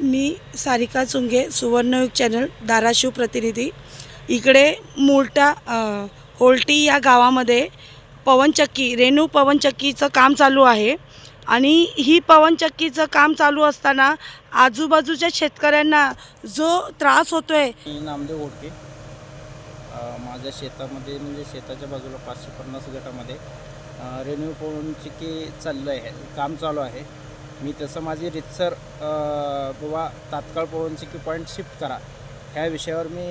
मी Sarika Chunge Suvarnayug channel Dharashiv प्रतिनिधी. इकडे मुलटा होल्टी या गावामध्ये पवनचक्की रेणू पवनचक्कीचं काम चालू आहे. आणि ही पवनचक्कीचं काम चालू असताना आजूबाजूच्या शेतकऱ्यांना जो त्रास होतो आहे नामदेव ओडके माझ्या शेतामध्ये म्हणजे शेताच्या बाजूला पाचशे पन्नास गटामध्ये रेणू पवनचक्की चाललं आहे काम चालू आहे. मी तसं माझी रितसर अ, तात्काळ पवनची की पॉईंट शिफ्ट करा. ह्या विषयावर मी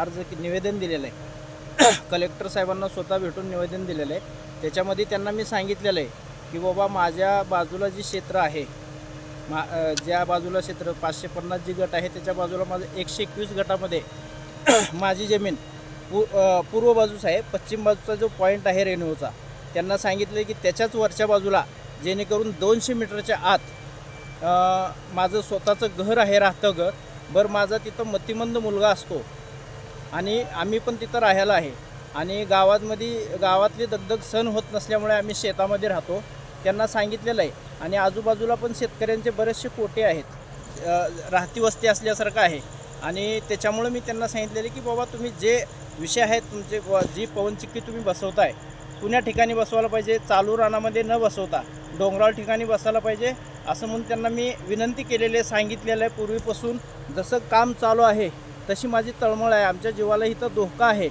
अर्ज निवेदन दिलेलं आहे. कलेक्टर साहेबांना स्वतः भेटून निवेदन दिलेलं आहे. त्याच्यामध्ये त्यांना मी सांगितलेलं आहे की बाबा माझ्या बाजूला जी क्षेत्र आहे मा ज्या बाजूला क्षेत्र पाचशे पन्नास जी गट आहे त्याच्या बाजूला माझं एकशे एकवीस गटामध्ये माझी जमीन पू पूर्व बाजूस आहे. पश्चिम बाजूचा जो पॉईंट आहे रेणूचा त्यांना सांगितलं की त्याच्याच वरच्या बाजूला जेणेकरून दोनशे मीटरच्या आत माझं स्वतःचं घर आहे राहतं घर. बरं माझा तिथं मतिमंद मुलगा असतो. आणि आम्ही पण तिथं राहायला आहे. आणि गावामध्ये गावातले दगदग सण होत नसल्यामुळे आम्ही शेतामध्ये राहतो. त्यांना सांगितलेलं आहे. आणि आजूबाजूला पण शेतकऱ्यांचे बरेचसे कोटे आहेत. राहती वस्ती असल्यासारखं आहे. आणि त्याच्यामुळे मी त्यांना सांगितलेलं की बाबा तुम्ही जे विषय आहेत तुमचे जी पवनचिक्की तुम्ही बसवताय पुण्या ठिकाणी बसवायला पाहिजे चालू रानामध्ये न बसवता डोंगराळ ठिकाणी बसायला पाहिजे असं म्हणून त्यांना मी विनंती केलेली आहे सांगितलेलं आहे. पूर्वीपासून जसं काम चालू आहे तशी माझी तळमळ आहे. आमच्या जीवाला इथं धोका आहे.